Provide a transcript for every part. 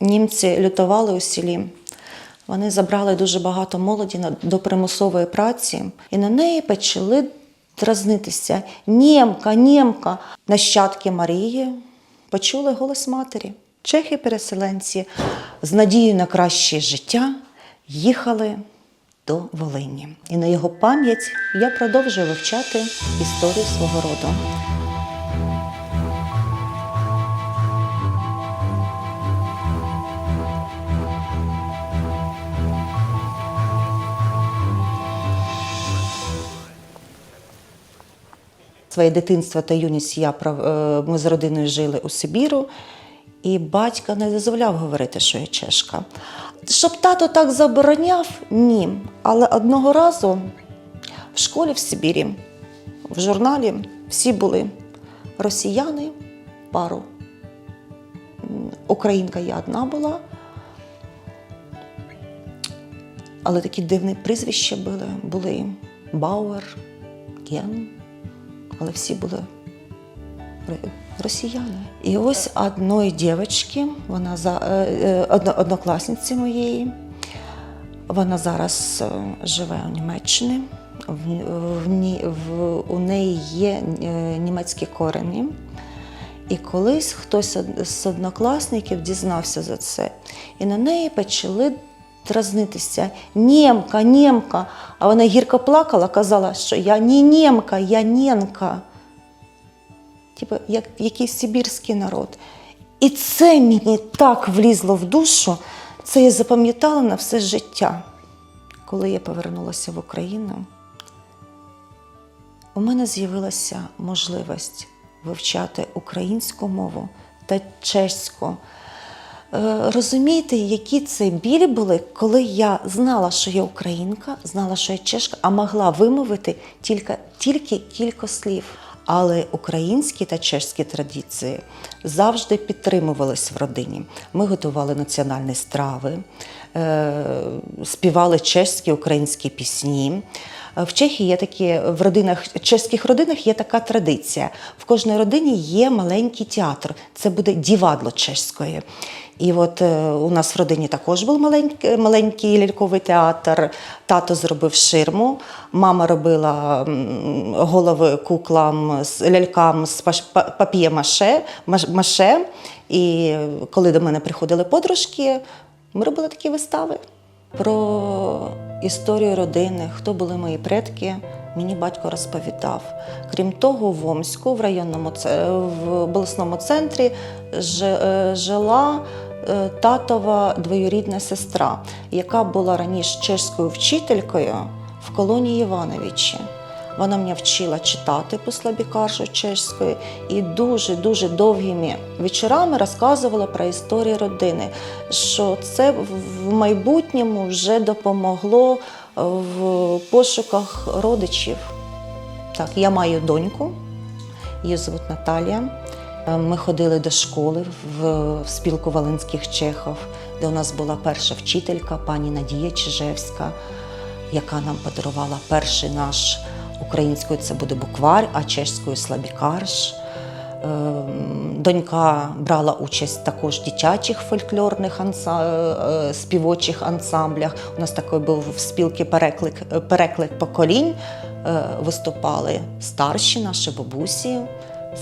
Німці лютували у селі. Вони забрали дуже багато молоді до примусової праці, і на неї почали дразнитися. Нємка, нємка. Нащадки Марії почули голос матері. Чехи-переселенці з надією на краще життя їхали до Волині. І на його пам'ять я продовжую вивчати історію свого роду. Своє дитинство та юність я е, ми з родиною жили у Сибіру, і батько не дозволяв говорити, що я чешка. Щоб тато так забороняв, ні. Але одного разу в школі в Сибірі, в журналі всі були росіяни, пару. Українка я одна була. Але такі дивні прізвища були. Були Бауер, Ген але всі були росіяни. І ось одної дівчинки, вона за е, е, одно- однокласниці моєї, вона зараз е, живе у Німеччині. В, в, у неї є німецькі корені. І колись хтось з однокласників дізнався за це, і на неї почали дразнитися. Нємка, нємка. А вона гірко плакала, казала, що я не нємка, я нєнка. Типу, як якийсь сибірський народ. І це мені так влізло в душу, це я запам'ятала на все життя. Коли я повернулася в Україну, у мене з'явилася можливість вивчати українську мову та чеську. Е, Розумієте, які це білі були, коли я знала, що я українка, знала, що я чешка, а могла вимовити тільки, тільки кілька слів. Але українські та чешські традиції завжди підтримувались в родині. Ми готували національні страви, е, співали чеські українські пісні. В Чехії є такі в родинах, чеських родинах є така традиція. В кожній родині є маленький театр. Це буде дівадло чеської. І от е, у нас в родині також був маленький, маленький ляльковий театр. Тато зробив ширму, мама робила голови куклам, лялькам з пап'є-маше. маше. І коли до мене приходили подружки, ми робили такі вистави. Про історію родини, хто були мої предки, мені батько розповідав. Крім того, в Омську, в районному це- в обласному центрі, е, жила е, татова двоюрідна сестра, яка була раніше чеською вчителькою в колонії Івановичі. Вона мене вчила читати по слабікаршу чеською і дуже-дуже довгими вечорами розказувала про історію родини, що це в майбутньому вже допомогло в пошуках родичів. Так, я маю доньку, її звуть Наталія. Е, Ми ходили до школи в, спілку Волинських чехів, де у нас була перша вчителька, пані Надія Чижевська, яка нам подарувала перший наш українською це буде буквар, а чеською слабікарш. Ем, Донька брала участь також в дитячих фольклорних анса... е, співочих ансамблях. У нас такий був в спілці переклик, переклик поколінь. Е, Виступали старші наші бабусі,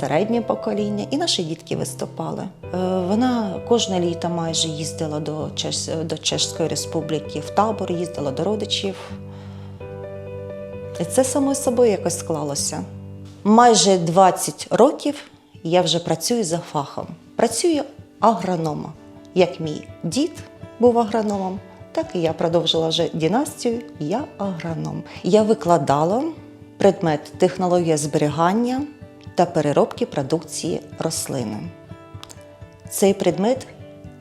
середнє покоління, і наші дітки виступали. Е, Вона кожне літо майже їздила до, Чеш... до Чешської республіки, в табор їздила до родичів. І це само собою якось склалося. Майже 20 років я вже працюю за фахом. Працюю агрономом. Як мій дід був агрономом, так і я продовжила вже династію. Я агроном. Я викладала предмет технологія зберігання та переробки продукції рослини. Цей предмет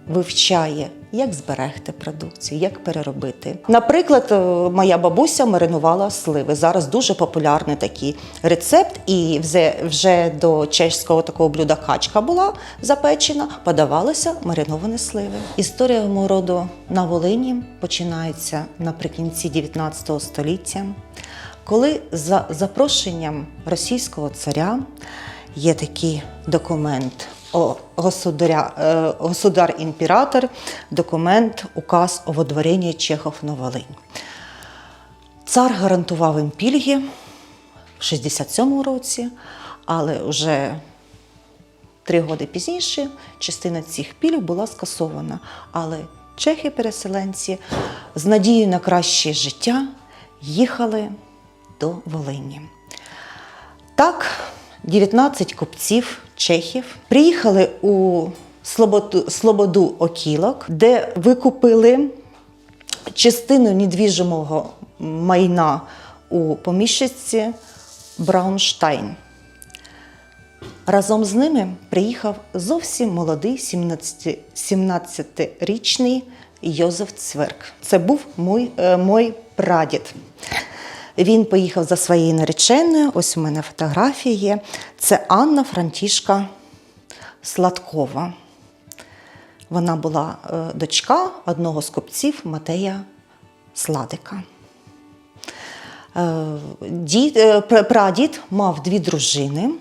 вивчає, як зберегти продукцію, як переробити. Наприклад, е, моя бабуся маринувала сливи. Зараз дуже популярний такий рецепт, і вже, до чеського такого блюда качка була запечена, подавалися мариновані сливи. Історія мого роду на Волині починається наприкінці 19 століття, коли за запрошенням російського царя є такий документ о, государя, е, государ-імператор, документ, указ о водворенні Чехов на Волинь. Цар гарантував їм пільги в 67-му році, але вже три роки пізніше частина цих пільг була скасована. Але чехи-переселенці з надією на краще життя їхали до Волині. Так, 19 купців чехів приїхали у Слободу, Слободу Окілок, де викупили частину недвіжимого майна у поміщиці Браунштайн. Разом з ними приїхав зовсім молодий 17 17-річний Йозеф Цверк. Це був мій, е, мій прадід. Він поїхав за своєю нареченою. Ось у мене фотографія є. Це Анна Франтішка Сладкова. Вона була е, дочка одного з купців Матея Сладика. Е, Дід, е, прадід мав дві дружини.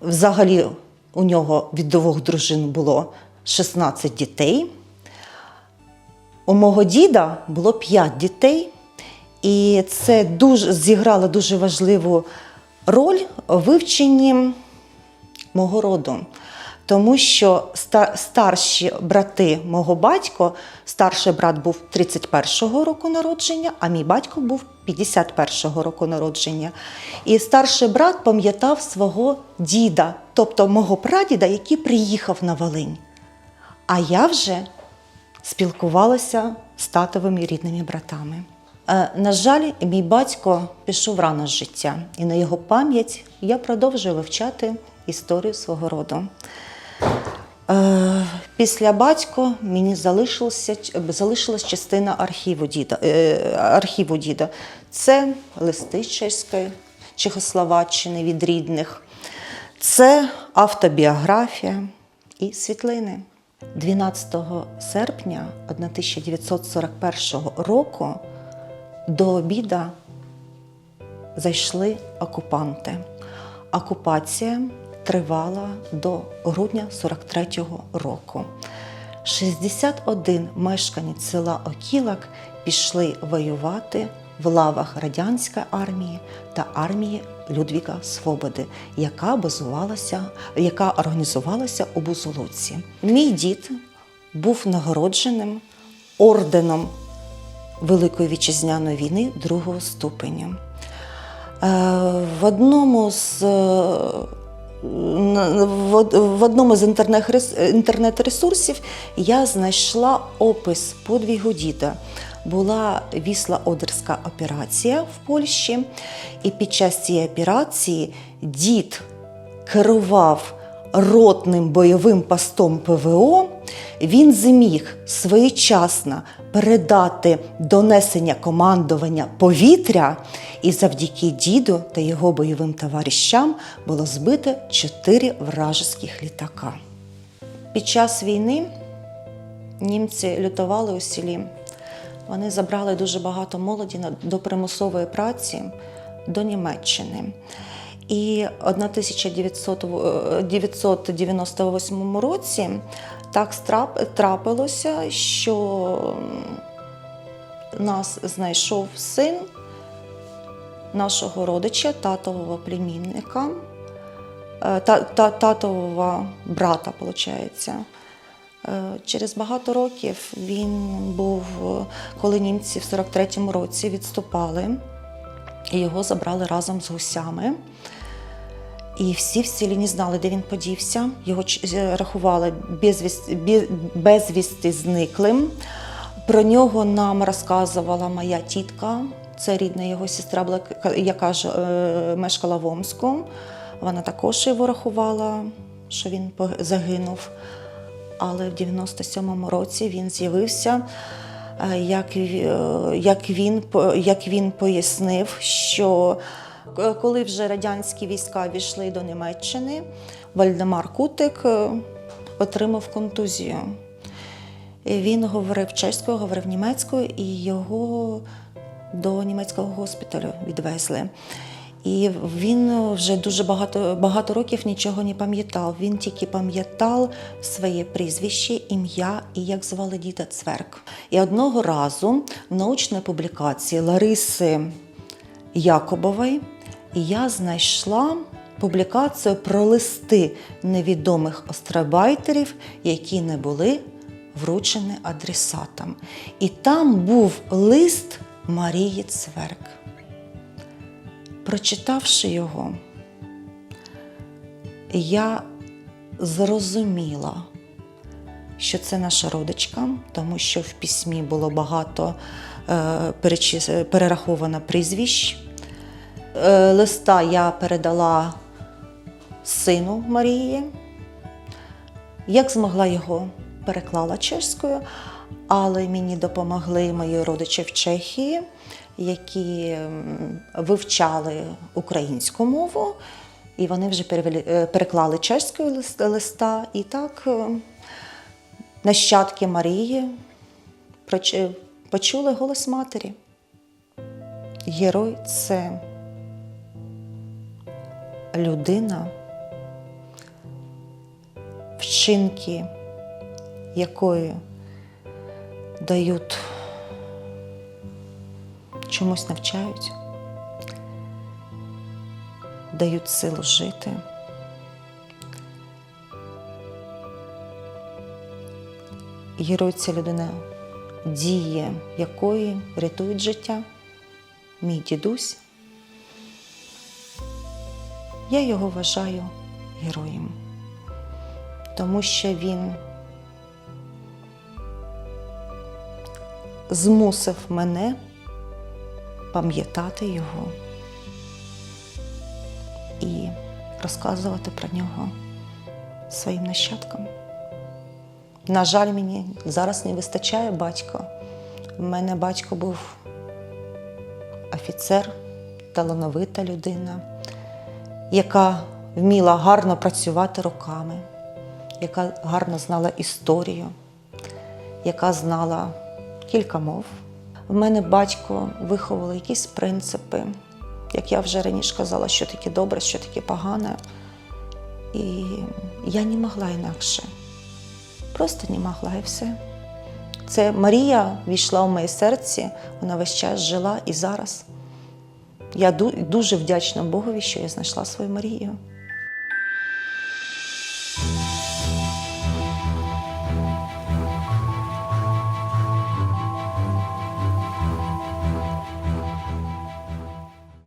Взагалі у нього від двох дружин було 16 дітей. У мого діда було 5 дітей, і це дуже зіграло дуже важливу роль у вивченні мого роду. Тому що ста- старші брати мого батька, старший брат був 31-го року народження, а мій батько був 51-го року народження. І старший брат пам'ятав свого діда, тобто мого прадіда, який приїхав на Волинь. А я вже спілкувалася з татовими рідними братами. Е, На жаль, мій батько пішов рано з життя, і на його пам'ять я продовжую вивчати історію свого роду. Е, Після батька мені залишилася, залишилась частина архіву діда, е, архіву діда. Це листи чеської Чехословаччини від рідних, це автобіографія і світлини. 12 серпня 1941 року до обіда зайшли окупанти. Окупація тривала до грудня 43-го року. 61 мешканець села Окілак пішли воювати в лавах радянської армії та армії Людвіка Свободи, яка базувалася, яка організувалася у Бузулуці. Мій дід був нагородженим орденом Великої вітчизняної війни другого ступеня. Е, В одному з е, в одному з інтернет-рес- інтернет-ресурсів я знайшла опис подвігу діда. Була вісла-одерська операція в Польщі, і під час цієї операції дід керував ротним бойовим постом ПВО, він зміг своєчасно передати донесення командування повітря, і завдяки діду та його бойовим товаришам було збито чотири вражеських літака. Під час війни німці лютували у селі. Вони забрали дуже багато молоді до примусової праці до Німеччини. І 1998 році так трапилося, що нас знайшов син нашого родича, татового племінника, е, та, та, татового брата, виходить. Через багато років він був, е, коли німці в 43-му році відступали, і його забрали разом з гусями. І всі в селі не знали, де він подівся. Його рахували безвість, бе- безвісти зниклим. Про нього нам розказувала моя тітка, це рідна його сестра, яка ж, е, мешкала в Омську. Вона також його рахувала, що він загинув. Але в 97-му році він з'явився. е, Як, е, як, він, як він пояснив, що е, коли вже радянські війська війшли до Німеччини, Вальдемар Кутик е, отримав контузію. Він говорив чеською, говорив німецькою, і його до німецького госпіталю відвезли. І він вже дуже багато, багато років нічого не пам'ятав. Він тільки пам'ятав своє прізвище, ім'я і як звали діда Цверк. І одного разу в научній публікації Лариси Якобової я знайшла публікацію про листи невідомих острабайтерів, які не були вручені адресатам. І там був лист Марії Цверк. Прочитавши його, я зрозуміла, що це наша родичка, тому що в письмі було багато е, перераховано прізвищ. Е, листа я передала сину Марії. Як змогла його переклала чеською, але мені допомогли мої родичі в Чехії, які вивчали українську мову, і вони вже е, переклали чеською листа. І так е, нащадки Марії почули голос матері. Герой це людина, вчинки якої дають чомусь навчають, дають силу жити. Герой людина, дії якої рятують життя. Мій дідусь. Я його вважаю героєм, тому що він змусив мене пам'ятати його і розказувати про нього своїм нащадкам. На жаль, мені зараз не вистачає батька. У мене батько був офіцер, талановита людина, яка вміла гарно працювати руками, яка гарно знала історію, яка знала кілька мов. В мене батько виховував якісь принципи, як я вже раніше казала, що таке добре, що таке погане. І я не могла інакше. Просто не могла і все. Це Марія війшла в моє серце, вона весь час жила і зараз. Я ду- дуже вдячна Богові, що я знайшла свою Марію.